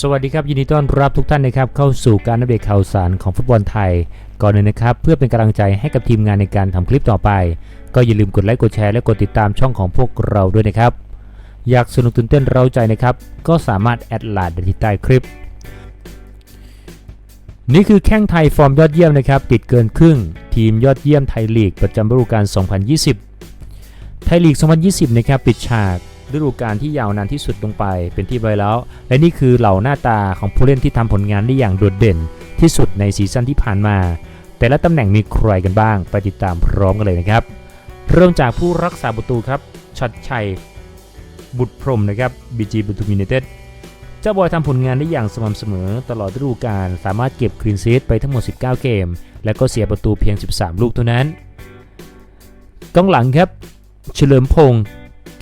สวัสดีครับยินดีต้อนรับทุกท่านนะครับเข้าสู่การอัปเดตข่าวสารของฟุตบอลไทย ก่อนอื่นนะครับเพื่อเป็นกำลังใจให้กับทีมงานในการทำคลิปต่อไป ก็อย่าลืมกดไลค์กดแชร์และกดติดตามช่องของพวกเราด้วยนะครับ อยากสนุกตื่นเต้นเร้าใจนะครับก็สามารถแอดไลน์ได้ที่ใต้คลิป นี่คือแข้งไทยฟอร์มยอดเยี่ยมนะครับติดเกินครึ่ง ทีมยอดเยี่ยมไทยลีกประจำฤดูกาล 2020 ไทยลีก 2020 นะครับปิดฉาก ฤดูกาลที่ยาวนานที่สุดลงไปเป็นที่ไปแล้ว และนี่คือเหล่าหน้าตาของผู้เล่นที่ทำผลงานได้อย่างโดดเด่นที่สุดในซีซั่นที่ผ่านมา แต่ละตำแหน่งมีใครกันบ้าง ไปติดตามพร้อมกันเลยนะครับ เริ่มจากผู้รักษาประตูครับชัดชัย บุตรพรมนะครับบีจีบุตรมินเต็ดเจ้าบอยทำผลงานได้อย่างสม่ำเสมอตลอดฤดูกาลสามารถเก็บคลีนซีทไปทั้งหมด 19 เกม และก็เสียประตูเพียง 13 ลูกเท่านั้นกองหลังครับ เฉลิมพงษ์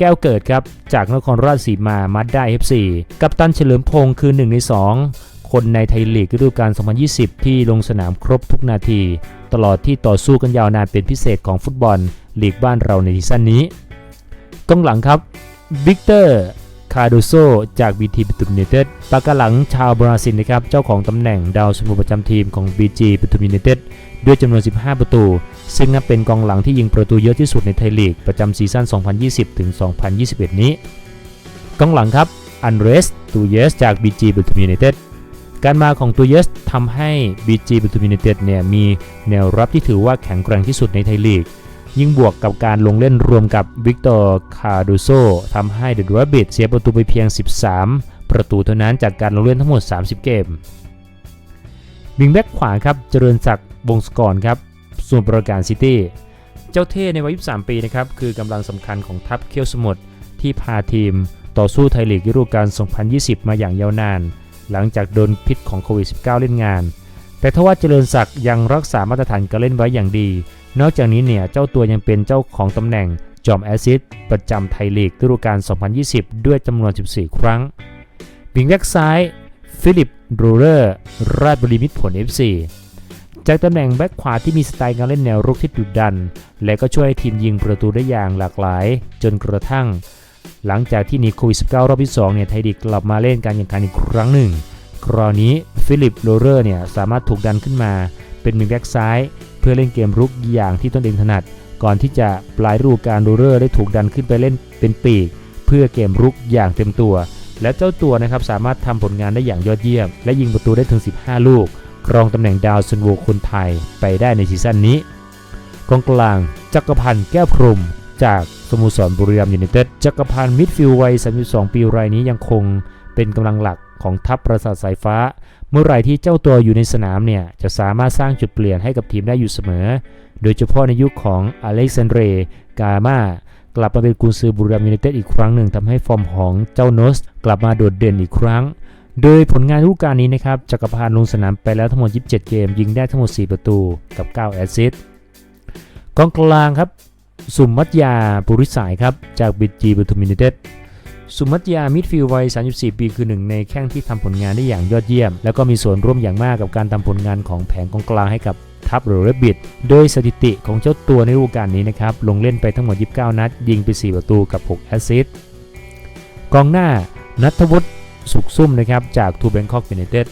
แก้วเกิดครับ จากนครราชสีมามัดได้ FC กัปตันเฉลิมพงศ์คือ 1 ใน 2 คนในไทยลีกฤดูกาล 2020 ที่ลงสนามครบทุกนาที ตลอดที่ต่อสู้กันยาวนานเป็นพิเศษของฟุตบอลลีกบ้านเราในซีซั่นนี้กองหลังครับวิกเตอร์ คาโดโซจากบีทีปิตุมเนเต็ดปากกาหลังชาวบราซิลนะครับเจ้าของตำแหน่งดาวซันโวประจำทีมของ BG ปิตุมเนเต็ดด้วยจำนวน 15 ประตู ซึ่งนับเป็นกองหลังที่ยิงประตูเยอะที่สุดในไทยลีก ประจำซีซั่น 2020 ถึง 2021 นี้ กองหลังครับ อันเรส ตูเยส จาก BG บุตรมินเต็ด การมาของตูเยสทำให้ BG บุตรมินเต็ดเนี่ยมีแนวรับที่ถือว่าแข็งแกร่งที่สุดในไทยลีก ยิ่งบวกกับการลงเล่นรวมกับวิกตอร์คาโดโซทำให้เดอะราบิดเสียประตูไปเพียง 13 ประตูเท่านั้นจากการลงเล่นทั้งหมด 30 เกมวิงแบ็กขวาครับเจริญศักดิ์วงศกรครับส่วนประการซิตี้เจ้าเท่ในวัย 23 ปีนะครับคือกำลังสำคัญของทัพเคียวสมุทรที่พาทีมต่อสู้ไทยลีกฤดูกาล 2020 มาอย่างยาวนาน หลังจากโดนพิษของโควิด -19 เล่นงาน แต่ทว่าเจริญศักดิ์ยังรักษามาตรฐานการเล่นไว้อย่างดี นอกจากนี้เนี่ยเจ้าตัวยังเป็นเจ้าของตำแหน่งจอมแอซิสต์ประจำไทยลีกฤดูกาล 2020 ด้วยจำนวน 14 ครั้งวิงแบ็กซ้าย ฟิลิปโรเลอร์ ราชบุรีมิตรผล FC จากตำแหน่งแบ็กขวาที่มีสไตล์การเล่นแนวรุกที่ดุดัน และก็ช่วยให้ทีมยิงประตูได้อย่างหลากหลาย จนกระทั่ง หลังจากที่หนีโควิด -19 รอบที่ 2 เนี่ยไทยลีกกลับมาเล่นการแข่งขันอีกครั้งหนึ่ง คราวนี้ฟิลิปโรเลอร์เนี่ยสามารถถูกดันขึ้นมา เป็นมิงแบ็กซ้าย เพื่อเล่นเกมรุกอย่างที่ตนเองถนัด ก่อนที่จะปลายฤดูกาลโรเลอร์ได้ถูกดันขึ้นไปเล่นเป็นปีก เพื่อเกมรุกอย่างเต็มตัว และเจ้าตัวนะครับสามารถทำผลงานได้อย่างยอดเยี่ยม และยิงประตูได้ถึง 15 ลูก ครองตำแหน่งดาวซันโวคนไทยไปได้ในซีซั่นนี้กองกลางจักรพันธ์แก้วพรมจากสโมสรบุรีรัมย์ยูไนเต็ดจักรพันธ์มิดฟิลด์วัย32 ปีรายนี้ยังคงเป็นกำลังหลัก ของทัพประสาทสายฟ้า เมื่อไหร่ที่เจ้าตัวอยู่ในสนามเนี่ยจะสามารถสร้างจุดเปลี่ยนให้กับทีมได้อยู่เสมอ โดยเฉพาะในยุคของอเล็กซานเดรกามากลับมาเป็นกุนซือบุรีรัมย์ยูไนเต็ดอีกครั้งหนึ่งทำให้ฟอร์มของเจ้าโนส กลับมาโดดเด่นอีกครั้ง โดยผลงานฤดูกาลนี้นะครับจักรพันธ์ลงสนามไปแล้วทั้งหมด 27 เกม ยิงได้ทั้งหมด 4 ประตูกับ 9 แอสซิสต์กองกลางครับ สุมมัตยาปุริสายครับจากบิจีบุตุมินเต็ด สุมัตยา มิดฟิลวัย 34 ปีคือหนึ่งในแข้งที่ทำผลงานได้อย่างยอดเยี่ยม แล้วก็มีส่วนร่วมอย่างมากกับการทำผลงานของแผงกองกลางให้กับทัพหรือเรบิดโดยสถิติของเจ้าตัวในฤดูกาลนี้นะครับ ลงเล่นไปทั้งหมด 29 นัด ยิงไป 4 ประตูกับ 6 แอสซิสต์กองหน้านัทวุฒิสุขซุ่มนะครับจากทูเบงคอกยูไนเต็ด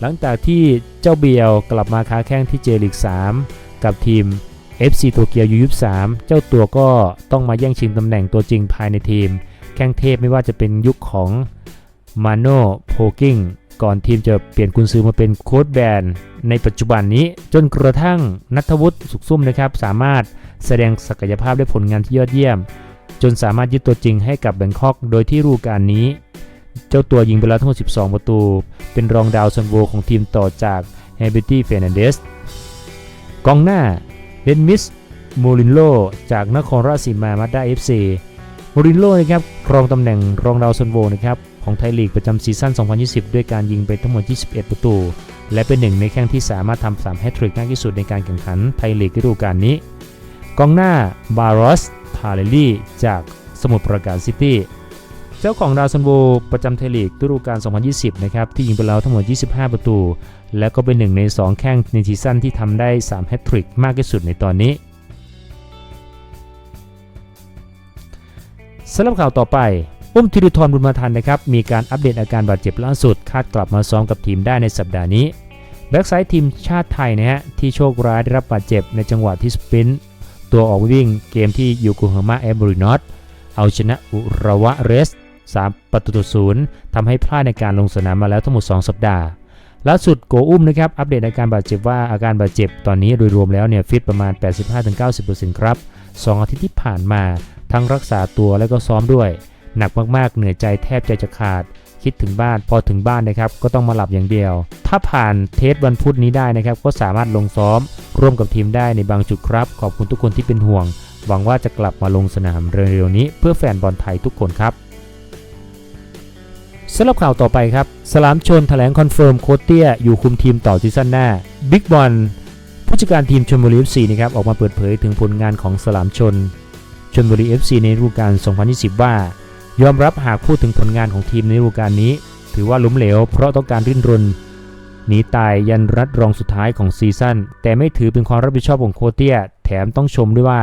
หลังจากที่เจ้าเบียวกลับมาค้าแข้งที่เจลิก 3 กับทีม FC โตเกียวยูยุ3เจ้าตัวก็ต้องมาแย่งชิงตำแหน่งตัวจริงภายในทีม แข้งเทพไม่ว่าจะเป็นยุคของมาโนโพกิงก่อนทีมจะเปลี่ยนกุนซือมาเป็นโค้ดแบนในปัจจุบันนี้ จนกระทั่งนัทวุฒิสุขซุ่มนะครับ สามารถแสดงศักยภาพได้ผลงานที่ยอดเยี่ยม จนสามารถยึดตัวจริงให้กับแบงคอกโดยที่ฤดูกาลนี้ เจ้าตัวยิงไปแล้วทั้งหมด 12 ประตู เป็นรองดาวซันโวของทีมต่อจากเฮเบตี้เฟรนันเดสกองหน้าเดนมิสโมรินโลจากนครราชสีมามาด้าเอฟซีโมรินโลนะครับครองตำแหน่งรองดาวซันโวนะครับของไทยลีกประจำซีซั่น 2020 ด้วยการยิงไปทั้งหมด 21 ประตู และเป็นหนึ่งในแข้งที่สามารถทำ3แฮตทริกมากที่สุดในการแข่งขันไทยลีกฤดูกาลนี้ กองหน้าบารอสพาเลลี่จากสมุทรปราการซิตี้เจ้าของดาวซันโวประจำไทยลีกฤดูกาล 2020 นะครับที่ยิงไปแล้วทั้งหมด 25 ประตู และก็เป็นหนึ่งใน 2 แข้งในซีซั่นที่ทำได้ 3 แฮตทริกมากที่สุดในตอนนี้ สำหรับข่าวต่อไป อุ้มธีรทรบุญมาทันนะครับ มีการอัปเดตอาการบาดเจ็บล่าสุด คาดกลับมาซ้อมกับทีมได้ในสัปดาห์นี้ แบ็กไซด์ทีมชาติไทยนะฮะ ที่โชคร้ายได้รับบาดเจ็บในจังหวะที่สปรินต์ตัวออกวิ่งเกมที่ยูโกฮาม่าแอมบรินอตเอาชนะอุระวะเรส 3 ประตูต่อศูนย์ทำให้พลาดในการลงสนามมาแล้วทั้งหมด 2 สัปดาห์ล่าสุดโกอุ้มนะครับอัปเดตอาการบาดเจ็บว่าอาการบาดเจ็บตอนนี้โดยรวมแล้วเนี่ยฟิตประมาณ 85-90%ครับ 2 อาทิตย์ที่ผ่านมา ทั้งรักษาตัวและก็ซ้อมด้วย หนักมากๆ เหนื่อยใจแทบใจจะขาด คิดถึงบ้านพอถึงบ้านนะครับ ก็ต้องมาหลับอย่างเดียว ถ้าผ่านเทสวันพุธนี้ได้นะครับ ก็สามารถลงซ้อม ร่วมกับทีมได้ในบางจุดครับ ขอบคุณทุกคนที่เป็นห่วง หวังว่าจะกลับมาลงสนามเร็วๆนี้ เพื่อแฟนบอลไทยทุกคนครับสำหรับข่าวต่อไปครับ สลามชนแถลงคอนเฟิร์มโคชเตียอยู่คุมทีมต่อซีซั่นหน้าบิ๊กบอลผู้จัดการทีมชลบุรี FC นะครับออกมาเปิดเผยถึงผลงานของสลามชน ชลบุรี FC ในฤดูกาล 2020 ว่า ยอมรับหากพูดถึงผลงานของทีมในฤดูกาลนี้ ถือว่าล้มเหลวเพราะต้องการริ้นรนหนีตายยันรัดรองสุดท้ายของซีซั่นแต่ไม่ถือเป็นความรับผิดชอบของโคเตีย แถมต้องชมด้วยว่า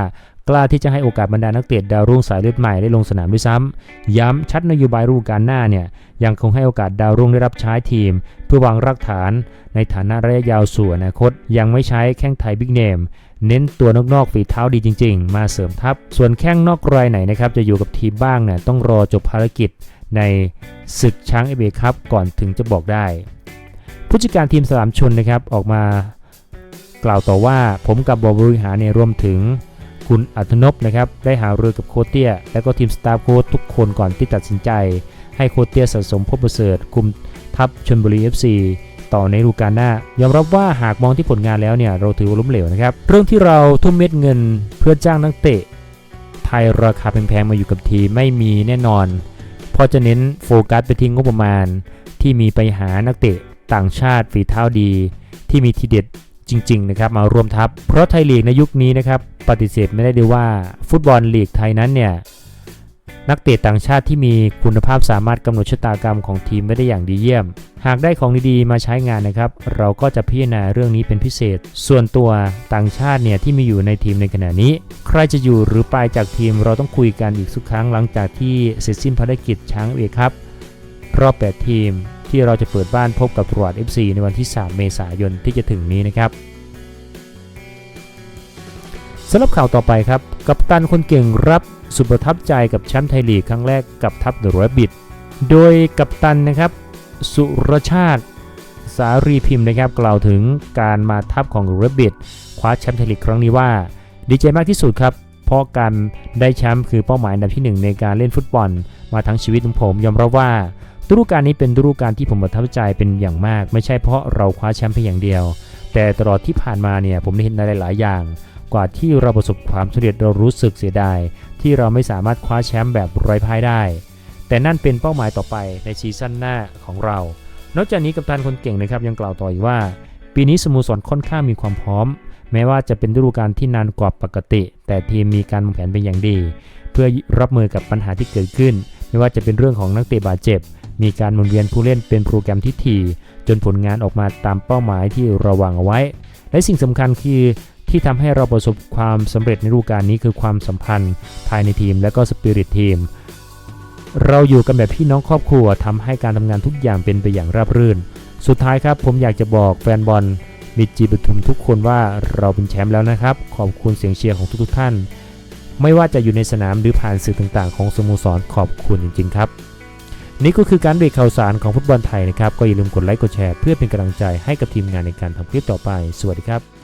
กล้าที่จะให้โอกาสบรรดานักเตะดาวรุ่งสายเลือดใหม่ได้ลงสนามด้วยซ้ำย้ำชัดนโยบายฤดูกาลหน้าเนี่ยยังคงให้โอกาสดาวรุ่งได้รับใช้ทีม เพื่อวางรากฐานในฐานะระยะยาวสู่อนาคต ยังไม่ใช้แข้งไทยบิ๊กเนม เน้นตัวนอกๆฝีเท้าดีจริง ๆ มาเสริมทัพ ส่วนแข้งนอกรายไหนนะครับจะอยู่กับทีมบ้างเนี่ยต้องรอจบภารกิจในศึกช้างเอเบคัพก่อนถึงจะบอกได้ ผู้จัดการทีมสลามชนนะครับออกมากล่าวต่อว่าผมกับบอบริหารเนี่ยรวมถึงคุณอัธนพนะครับได้หารือกับโคเตีย และก็ทีมสตาฟโค้ชทุกคนก่อนที่ตัดสินใจ ให้โคเตียสะสมพบประเสริฐคุมทัพชนบุรี FC ต่อในฤดูกาลหน้ายอมรับว่าหากมองที่ผลงานแล้วเนี่ยเราถือว่าล้มเหลวนะครับเรื่องที่เราทุ่มเม็ดเงินเพื่อจ้างนักเตะไทยราคาแพงๆมาอยู่กับทีไม่มีแน่นอนเพราะจะเน้นโฟกัสไปที่งบประมาณ ที่มีไปหานักเตะต่างชาติฝีเท้าดี ที่มีทีเด็ดจริงๆนะครับมารวมทัพ เพราะไทยลีกในยุคนี้นะครับปฏิเสธไม่ได้ด้วยว่า ฟุตบอลลีกไทยนั้นเนี่ย นักเตะต่างชาติที่มีคุณภาพสามารถกำหนดชะตากรรมของทีมไม่ได้อย่างดีเยี่ยม หากได้ของดีๆมาใช้งานนะครับ เราก็จะพิจารณาเรื่องนี้เป็นพิเศษ ส่วนตัวต่างชาติเนี่ยที่มีอยู่ในทีมในขณะนี้ ใครจะอยู่หรือไปจากทีมเราต้องคุยกันอีกสักครั้งหลังจากที่เสร็จสิ้นภารกิจช้างเอกครับ รอบ 8 ทีมที่เราจะเปิดบ้านพบกับตรวจ FC ในวันที่ 3 เมษายนที่จะถึงนี้นะครับสำหรับข่าวต่อไปครับ กัปตันคนเก่งรับ สุดประทับใจกับแชมป์ไทยลีกครั้งแรกกับทัพเดอะแรบบิทโดยกัปตันนะครับ สุรชาติสารีพิมพ์นะครับ กล่าวถึงการมาทัพของแรบบิทคว้าแชมป์ไทยลีกครั้งนี้ว่า ดีใจมากที่สุดครับ เพราะการได้แชมป์คือเป้าหมายอันดับที่หนึ่งในการเล่นฟุตบอล มาทั้งชีวิตของผมยอมรับว่าฤดูกาลนี้เป็นฤดูกาลที่ผมประทับใจเป็นอย่างมาก ไม่ใช่เพราะเราคว้าแชมป์เพียงอย่างเดียว แต่ตลอดที่ผ่านมาเนี่ยผมได้เห็นอะไรหลายอย่าง กว่าที่เราประสบความสำเร็จเรารู้สึกเสียดาย ที่เราไม่สามารถคว้าแชมป์แบบไร้พ่ายได้ แต่นั่นเป็นเป้าหมายต่อไปในซีซั่นหน้าของเรา นอกจากนี้กัปตันคนเก่งนะครับยังกล่าวต่ออีกว่า ปีนี้สโมสรค่อนข้างมีความพร้อม แม้ว่าจะเป็นฤดูกาลที่นานกว่าปกติ แต่ทีมมีการวางแผนเป็นอย่างดี เพื่อรับมือกับปัญหาที่เกิดขึ้น ไม่ว่าจะเป็นเรื่องของนักเตะบาดเจ็บ มีการหมุนเวียนผู้เล่นเป็นโปรแกรมที่ถี่จนผลงานออกมาตามเป้าหมายที่เราวางเอาไว้ และสิ่งสำคัญคือ ที่ทำให้เราประสบความสำเร็จในฤดูกาลนี้คือความสัมพันธ์ภายในทีมและก็สปิริตทีม เราอยู่กันแบบพี่น้องครอบครัวทำให้การทำงานทุกอย่างเป็นไปอย่างราบรื่น สุดท้ายครับผมอยากจะบอกแฟนบอลมิตรจีปทุมทุกคนว่าเราเป็นแชมป์แล้วนะครับ ขอบคุณเสียงเชียร์ของทุกๆท่าน ไม่ว่าจะอยู่ในสนามหรือผ่านสื่อต่างๆ ของสโมสรขอบคุณจริงๆครับนี่ก็คือการเบรกข่าวสารของฟุตบอลไทยนะครับ ก็อย่าลืมกดไลค์กดแชร์เพื่อเป็นกำลังใจให้กับทีมงานในการทำคลิปต่อไป สวัสดีครับ